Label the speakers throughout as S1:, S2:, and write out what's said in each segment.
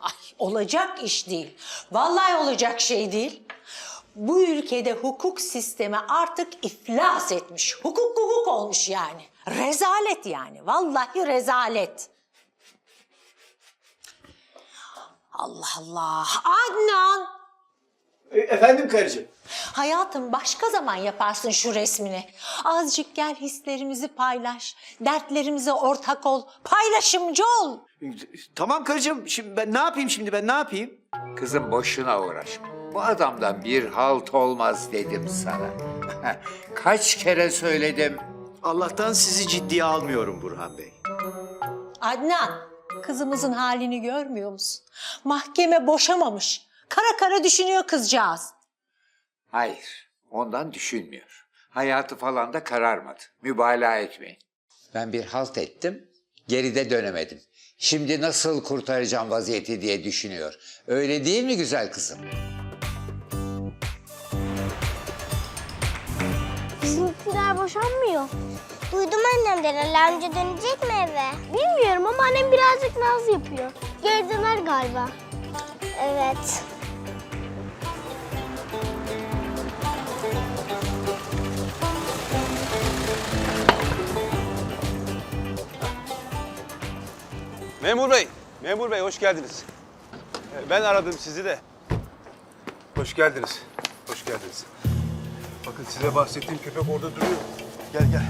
S1: Ay olacak iş değil. Vallahi olacak şey değil. Bu ülkede hukuk sistemi artık iflas etmiş. Hukuk hukuk olmuş yani. Rezalet yani. Vallahi rezalet. Allah Allah. Adnan.
S2: E, efendim karıcığım.
S1: Hayatım başka zaman yaparsın şu resmini. Azıcık gel hislerimizi paylaş. Dertlerimize ortak ol. Paylaşımcı ol.
S2: E, Tamam karıcığım. Şimdi ben ne yapayım şimdi ben ne yapayım?
S3: Kızım boşuna uğraşma. Bu adamdan bir halt olmaz dedim sana. Kaç kere söyledim.
S2: Allah'tan sizi ciddiye almıyorum Burhan Bey.
S1: Adnan, kızımızın halini görmüyor musun? Mahkeme boşamamış. Kara kara düşünüyor kızcağız.
S3: Hayır, ondan düşünmüyor. Hayatı falan da kararmadı. Mübalağa etmeyin. Ben bir halt ettim, geride dönemedim. Şimdi nasıl kurtaracağım vaziyeti diye düşünüyor. Öyle değil mi güzel kızım?
S4: Bizimkiler boşanmıyor. Duydum annemden Ali amca dönecek mi eve? Bilmiyorum ama annem birazcık naz yapıyor. Geri döner galiba. Evet.
S5: Memur bey, memur bey hoş geldiniz. Ee, Ben aradım sizi de. Hoş geldiniz. Hoş geldiniz. Bakın size bahsettiğim köpek orada duruyor. Gel gel.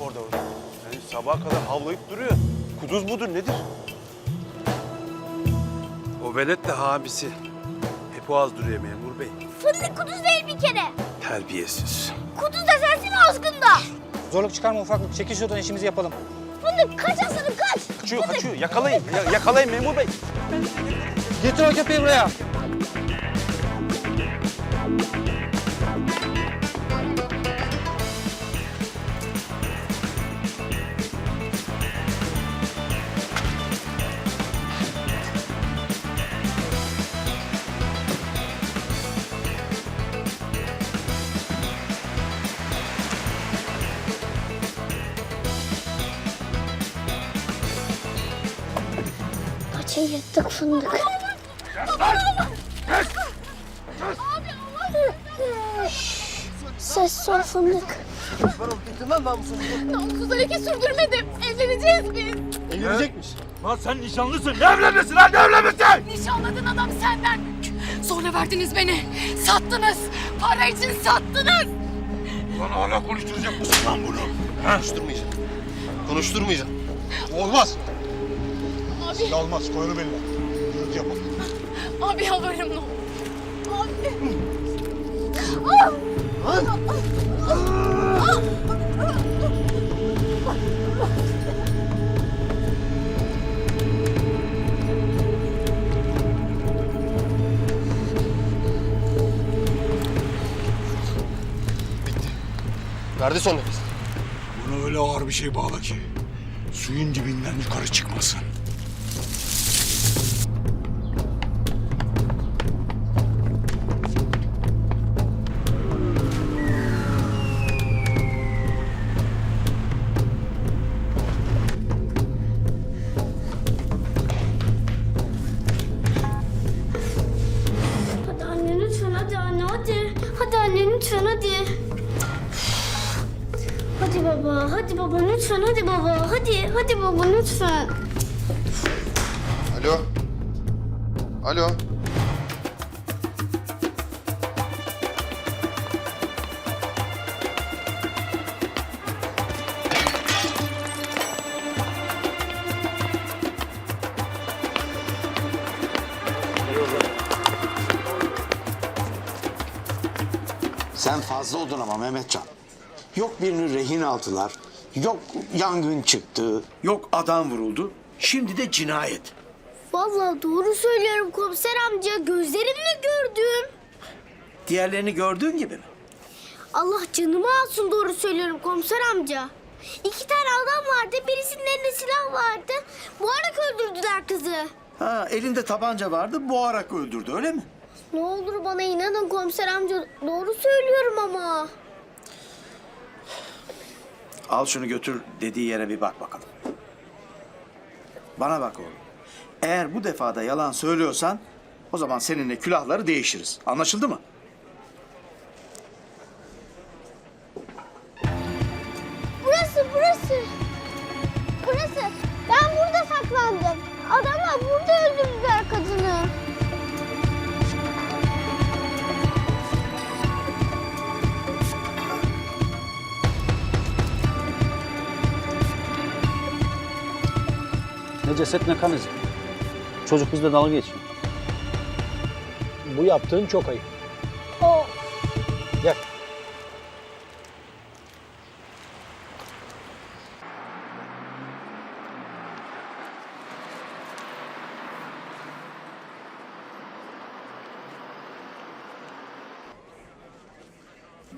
S5: Orada orada. Yani sabaha kadar havlayıp duruyor. Kuduz mudur nedir? O velet de abisi. Hep o az duruyor memur bey.
S4: Fındık kuduz değil bir kere.
S5: Terbiyesiz.
S4: Kuduz da sensin azgında.
S6: Zorluk çıkarma ufaklık. Çekil şuradan işimizi yapalım.
S4: Fındık kaç aslanım kaç.
S5: Kaçıyor kaçıyor. Yakalayın. Ya- yakalayın memur bey.
S6: Getir o köpeği buraya.
S4: Kaça yırttık fındık. Ses sol fındık.
S7: Namussuz hareket sürdürmedim. Evleneceğiz biz.
S5: Lan sen nişanlısın. Ne evlenmesin lan ne evlenmesin?
S7: Nişanladın adam senden. Sonra verdiniz beni. Sattınız. Para için sattınız.
S8: Lan hala konuşturacak mısın lan bunu? Konuşturmayacağım. Konuşturmayacağım. Olmaz.
S7: Abi,
S8: Olmaz. Koy onu beline. Gürültü yapma.
S7: abi yalvarırım ne olur. Abi.
S8: Bitti. Verdi son nefes. Bunu öyle ağır bir şey bağla ki suyun dibinden yukarı çıkmasın.
S4: Hadi baba lütfen hadi baba. Hadi, hadi baba lütfen.
S8: Alo. Alo.
S9: Sen fazla oldun ama Mehmetcan. Yok birini rehin aldılar. Yok yangın çıktı.
S2: Yok adam vuruldu. Şimdi de cinayet.
S4: Vallahi doğru söylüyorum komiser amca. Gözlerimle gördüm.
S2: Diğerlerini gördüğün gibi mi?
S4: Allah canımı alsın doğru söylüyorum komiser amca. İki tane adam vardı. Birisinin elinde silah vardı. Boğarak öldürdüler kızı.
S2: Ha elinde tabanca vardı boğarak öldürdü öyle mi?
S4: Ne olur bana inanın komiser amca. Doğru söylüyorum ama.
S2: Al şunu götür dediği yere bir bak bakalım. Bana bak oğlum. Eğer bu defada yalan söylüyorsan o zaman seninle külahları değişiriz. Anlaşıldı mı?
S4: Burası, burası. Burası. Ben burada saklandım. Adamlar burada öldürdüler kadını.
S10: Ceset ne kan izi. Çocuk bizle dalga geçiyor. Bu yaptığın çok ayıp.
S4: O.
S10: Gel.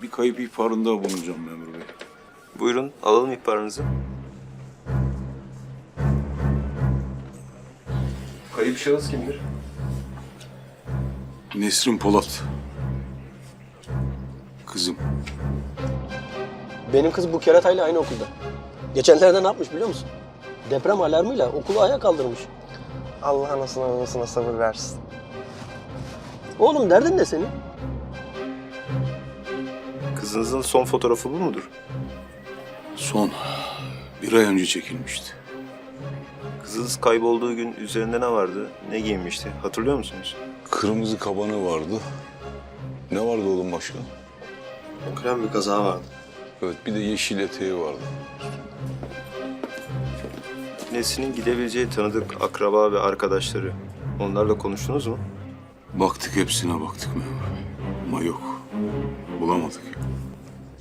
S8: Bir kayıp ihbarında bulunacağım memur bey.
S11: Buyurun alalım ihbarınızı. Şahıs kimdir?
S8: Nesrin Polat. Kızım.
S10: Benim kız bu keratayla aynı okulda. Geçenlerde ne yapmış biliyor musun? Deprem alarmıyla okulu ayağa kaldırmış.
S12: Allah anasına babasına sabır versin.
S10: Oğlum derdin ne senin?
S11: Kızınızın son fotoğrafı bu mudur?
S8: Son bir ay önce çekilmişti.
S11: Kızınız kaybolduğu gün üzerinde ne vardı? Ne giyinmişti? Hatırlıyor musunuz?
S8: Kırmızı kabanı vardı. Ne vardı oğlum başka?
S11: Krem bir kaza vardı.
S8: Evet bir de yeşil eteği vardı.
S11: Nesin'in gidebileceği tanıdık akraba ve arkadaşları. Onlarla konuştunuz mu?
S8: Baktık hepsine baktık memur bey. Ama yok. Bulamadık.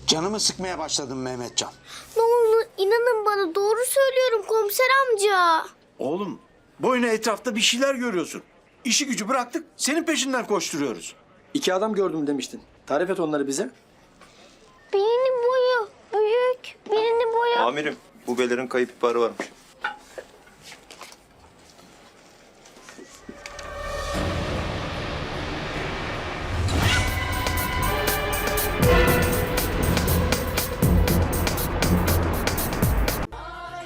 S13: Canımı sıkmaya başladım Mehmetcan.
S4: Ne olur inanın bana doğru söylüyorum komiser amca.
S2: Oğlum boyuna etrafta bir şeyler görüyorsun. İşi gücü bıraktık senin peşinden koşturuyoruz.
S10: İki adam gördüm demiştin. Tarif et onları bize.
S4: Birinin boyu büyük, birinin boyu...
S11: Amirim, bu belerin kayıp ihbarı varmış.